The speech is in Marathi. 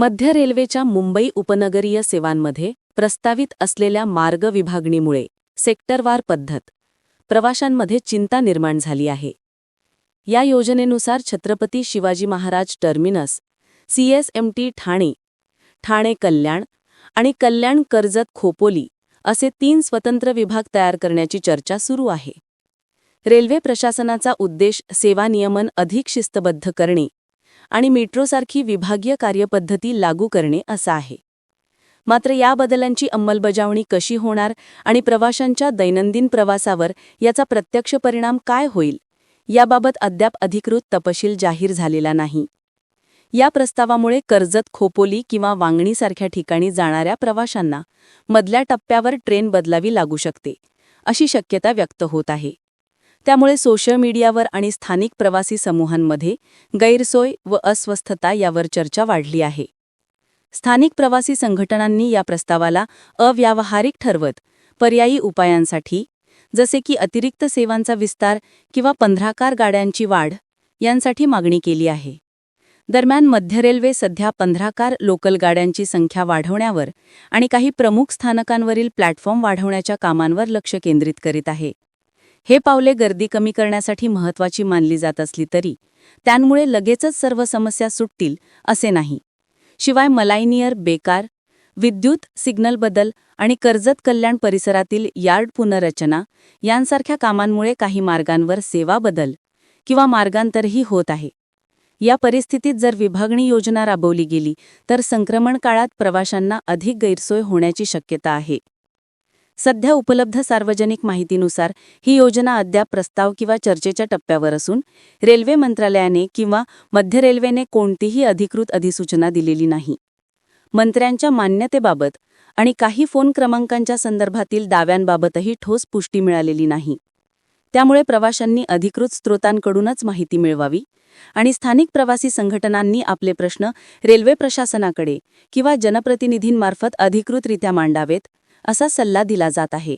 मध्य रेल्वेच्या मुंबई उपनगरीय सेवांमध्ये प्रस्तावित असलेल्या मार्ग विभागणीमुळे सेक्टरवार पद्धत प्रवाशांमध्ये चिंता निर्माण झाली आहे. या योजनेनुसार छत्रपती शिवाजी महाराज टर्मिनस सीएसएमटी ठाणे ठाणे कल्याण आणि कल्याण कर्जत खोपोली असे तीन स्वतंत्र विभाग तयार करण्याची चर्चा सुरू आहे. रेल्वे प्रशासनाचा उद्देश सेवा नियमन अधिक शिस्तबद्ध करणे आणि मेट्रोसारखी विभागीय कार्यपद्धती लागू करणे असा आहे. मात्र या बदलांची अंमलबजावणी कशी होणार आणि प्रवाशांच्या दैनंदिन प्रवासावर याचा प्रत्यक्ष परिणाम काय होईल याबाबत अद्याप अधिकृत तपशील जाहीर झालेला नाही. या प्रस्तावामुळे कर्जत खोपोली किंवा वांगणीसारख्या ठिकाणी जाणाऱ्या प्रवाशांना मधल्या टप्प्यावर ट्रेन बदलावी लागू शकते अशी शक्यता व्यक्त होत आहे. त्यामुळे सोशल मीडियावर आणि स्थानिक प्रवासी समूहांमध्ये गैरसोय व अस्वस्थता यावर चर्चा वाढली आहे. स्थानिक प्रवासी संघटनांनी या प्रस्तावाला अव्यावहारिक ठरवत पर्यायी उपायांसाठी जसे की अतिरिक्त सेवांचा विस्तार किंवा पंधराकार गाड्यांची वाढ यांसाठी मागणी केली आहे. दरम्यान मध्य रेल्वे सध्या पंधराकार लोकल गाड्यांची संख्या वाढवण्यावर आणि काही प्रमुख स्थानकांवरील प्लॅटफॉर्म वाढवण्याच्या कामांवर लक्ष केंद्रित करीत आहे. हे पावले गर्दी कमी करण्यासाठी महत्वाची मानली जात असली तरी त्यांमुळे लगेचच सर्व समस्या सुटतील असे नाही. शिवाय मलायनियर बेकार विद्युत सिग्नल बदल आणि कर्जत कल्याण परिसरातील यार्ड पुनर्रचना यांसारख्या कामांमुळे काही मार्गांवर सेवा बदल किंवा मार्गांतरही होत आहे. या परिस्थितीत जर विभागणी योजना राबवली गेली तर संक्रमण काळात प्रवाशांना अधिक गैरसोय होण्याची शक्यता आहे. सध्या उपलब्ध सार्वजनिक माहितीनुसार ही योजना अद्याप प्रस्ताव किंवा चर्चेच्या टप्प्यावर असून रेल्वे मंत्रालयाने किंवा मध्य रेल्वेने कोणतीही अधिकृत अधिसूचना दिलेली नाही. मंत्र्यांच्या मान्यतेबाबत आणि काही फोन क्रमांकांच्या संदर्भातील दाव्यांबाबतही ठोस पुष्टी मिळालेली नाही. त्यामुळे प्रवाशांनी अधिकृत स्रोतांकडूनच माहिती मिळवावी आणि स्थानिक प्रवासी संघटनांनी आपले प्रश्न रेल्वे प्रशासनाकडे किंवा जनप्रतिनिधींमार्फत अधिकृतरित्या मांडावेत असा सल्ला दिला जात आहे.